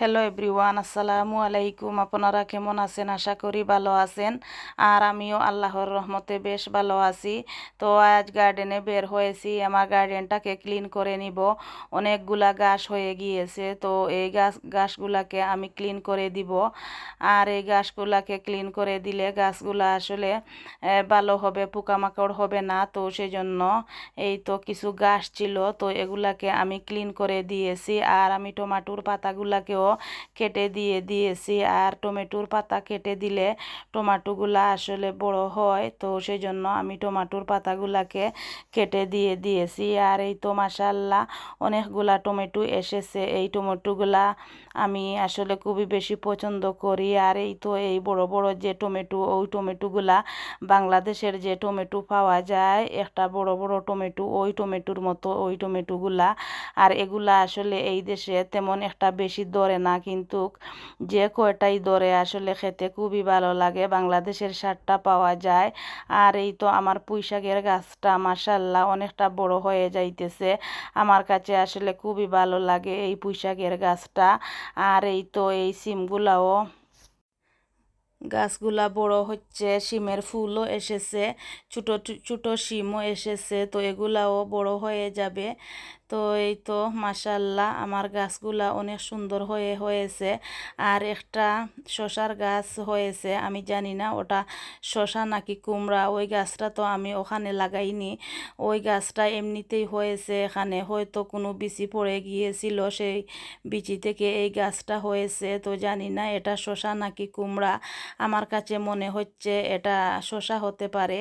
Hello everyone, আসসালামু আলাইকুম। আপনারা কেমন আছেন? আশা করি ভালো আছেন। আর আমিও আল্লাহর রহমতে বেশ ভালো আছি। তো আজ গার্ডেনে বের হয়েছি। আমার গার্ডেনটাকে ক্লিন করে নিব। অনেকগুলা গাছ হয়ে গিয়েছে। তো এই গাছ, গাছগুলাকে আমি ক্লিন করে দিব। আর এই গাছগুলাকে ক্লিন করে দিলে গাছগুলা আসলে ভালো হবে, পোকামাকড় হবে না। তো সেজন্য এই তো কিছু গাছ ছিল। তো এগুলাকে আমি ক্লিন করে দিয়েছি। আর আমি টমাটোর পাতাগুলাকেও কেটে দিয়ে দিয়েছি আর টমেটোর পাতা কেটে দিলে টমাটোগুলা আসলে বড় হয়। তো সেই জন্য আমি টমাটোর পাতাগুলাকে কেটে দিয়ে দিয়েছি। আর এই তো মাসাল্লাহ অনেকগুলা টমেটো এসেছে। এই টমেটোগুলা আমি আসলে খুবই বেশি পছন্দ করি। আর এই তো এই বড় বড় যে টমেটো, ওই টমেটোগুলা বাংলাদেশের যে টমেটো পাওয়া যায়, একটা বড় বড় টমেটো, ওই টমেটোর মতো ওই টমেটোগুলা। আর এগুলা আসলে এই দেশে তেমন একটা বেশি দরে না, কিন্তু যে কয়টাই দরে আসলে খেতে খুবই ভালো লাগে, বাংলাদেশের সারটা পাওয়া যায়। আর এই তো আমার পুঁইশাকের গাছটা মাসাল্লাহ অনেকটা বড় হয়ে যাইতেছে। আমার কাছে আসলে খুবই ভালো লাগে এই পুঁইশাকের গাছটা। আর এই তো এই সিমগুলাও, গাছগুলা বড় হচ্ছে শিমের ফুলও এসেছে, ছোটো ছোটো শিমও এসেছে, তো এগুলাও বড় হয়ে যাবে। তো এই তো মাসাল্লাহ আমার গাছগুলা অনেক সুন্দর হয়ে হয়েছে। আর একটা শশার গাছ হয়েছে, আমি জানি না, ওটা শশা নাকি কুমড়া, ওই গাছটা তো আমি ওখানে লাগাইনি। ওই গাছটা এমনিতেই হয়েছে এখানে, হয়তো কোনো বিচি পড়ে গিয়েছিল, সেই বিচি থেকে এই গাছটা হয়েছে, তো জানি না, এটা শশা নাকি কুমড়া, আমার কাছে মনে হচ্ছে এটা শশা হতে পারে।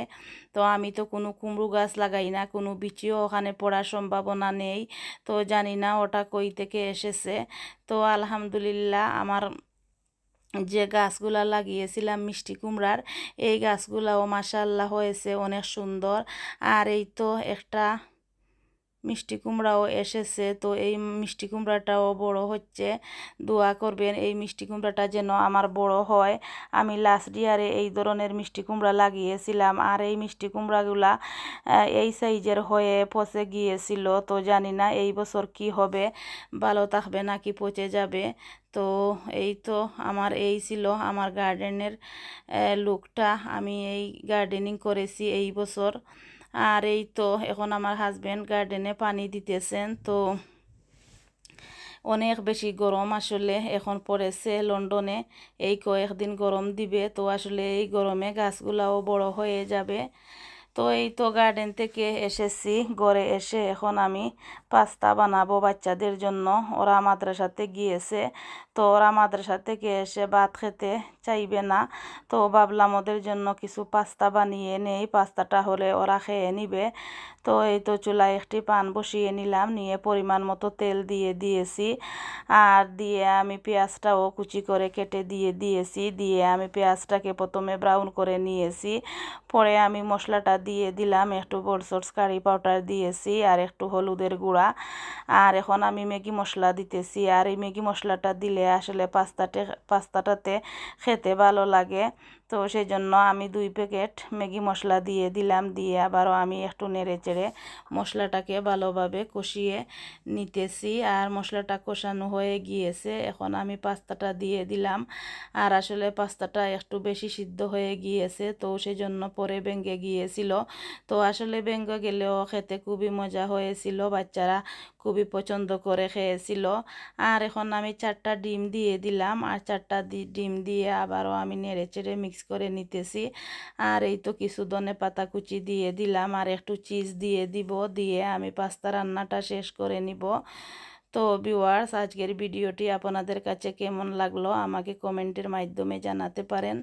তো আমি তো কোনো কুমড়ো গাছ লাগাই না, কোনো বিচিও ওখানে পড়ার সম্ভাবনা নেই। তো জানি না ওটা কই থেকে এসেছে। তো আলহামদুলিল্লাহ আমার যে গাছগুলা লাগিয়েছিলাম মিষ্টি কুমড়ার, এই গাছগুলাও মাসাল্লাহ হয়েছে অনেক সুন্দর। আর এই তো একটা মিষ্টি কুমড়াও এসেছে। তো এই মিষ্টি কুমড়াটাও বড় হচ্ছে। দোয়া করবেন এই মিষ্টি কুমড়াটা যেন আমার বড় হয়। আমি লাস্ট ইয়ারে এই ধরনের মিষ্টি কুমড়া লাগিয়েছিলাম। আর এই মিষ্টি কুমড়াগুলা এই সাইজের হয়ে পচে গিয়েছিল। তো জানি না এই বছর কি হবে, ভালো থাকবে নাকি পচে যাবে। তো এই তো আমার এই ছিল আমার গার্ডেনের লুকটা আমি এই গার্ডেনিং করেছি এই বছর। আর এই তো এখন আমার হাজব্যান্ড গার্ডেনে পানি দিতেছেন, তো অনেক বেশি গরম আসলে এখন পড়েছে লন্ডনে। এই কয়েকদিন গরম দিবে, তো আসলে এই গরমে গাছগুলাও বড় হয়ে যাবে। তো এই তো গার্ডেন থেকে এসেছি। ঘরে এসে এখন আমি পাস্তা বানাবো বাচ্চাদের জন্য। ওরা মাদ্রাসাতে গিয়েছে। তো ওরা মাদ্রাসা থেকে এসে ভাত খেতে চাইবে না। তো ভাবলাম ওদের জন্য কিছু পাস্তা বানিয়ে নেই। পাস্তাটা হলে ওরা খেয়ে নিবে। তো এই তো চুলায় একটি পান বসিয়ে নিলাম। নিয়ে পরিমাণ মতো তেল দিয়ে দিয়েছি। আর দিয়ে আমি পেঁয়াজটাও কুচি করে কেটে দিয়ে দিয়েছি। দিয়ে আমি পেঁয়াজটাকে প্রথমে ব্রাউন করে নিয়েছি। পরে আমি মশলাটা দিয়ে দিলাম, একটু বড়সর্স কারি পাউডার দিয়েছি, আর একটু হলুদের গুঁড়া। আর এখন আমি ম্যাগি মশলা দিতেছি, আর এই ম্যাগি মশলাটা দিলে আসলে পাস্তাতে পাস্তাটাতে খেতে ভালো লাগে। তো সেই জন্য আমি দুই প্যাকেট ম্যাগি মশলা দিয়ে দিলাম, দিয়ে আবারও আমি একটু নেড়ে চেড়ে মশলাটাকে ভালোভাবে কষিয়ে নিতেছি। আর মশলাটা কষানো হয়ে গিয়েছে, এখন আমি পাস্তাটা দিয়ে দিলাম। আর আসলে পাস্তাটা একটু বেশি সিদ্ধ হয়ে গিয়েছে, তো সেই জন্য পরে ভেঙে গিয়েছিল। তো আসলে ভেঙে গেলেও খেতে খুবই মজা হয়েছিল, বাচ্চারা খুবই পছন্দ করে খেয়েছিল। আর এখন আমি চারটা ডিম দিয়ে দিলাম, আর চারটা ডিম দিয়ে আবারও আমি নেড়ে চেড়ে মিক্স করে নিতেছি। আর এই তো কিছু ধনে পাতা কুচি দিয়ে দিলাম। আর একটু চিজ দিয়ে দিব, দিয়ে আমি পাস্তা রান্নাটা শেষ করে নিব। তো ভিউয়ার্স আজকের ভিডিওটি আপনাদের কাছে কেমন লাগল আমাকে কমেন্টের মাধ্যমে জানাতে পারেন।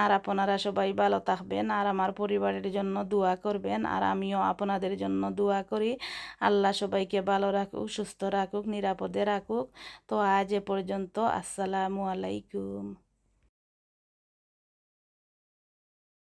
আর আপনারা সবাই ভালো থাকবেন। আর আমার পরিবারের জন্য দোয়া করবেন। আর আমিও আপনাদের জন্য দোয়া করি। আল্লাহ সবাইকে ভালো রাখুক, সুস্থ রাখুক, নিরাপদে রাখুক। তো আজ এ পর্যন্ত, আসসালামু আলাইকুম।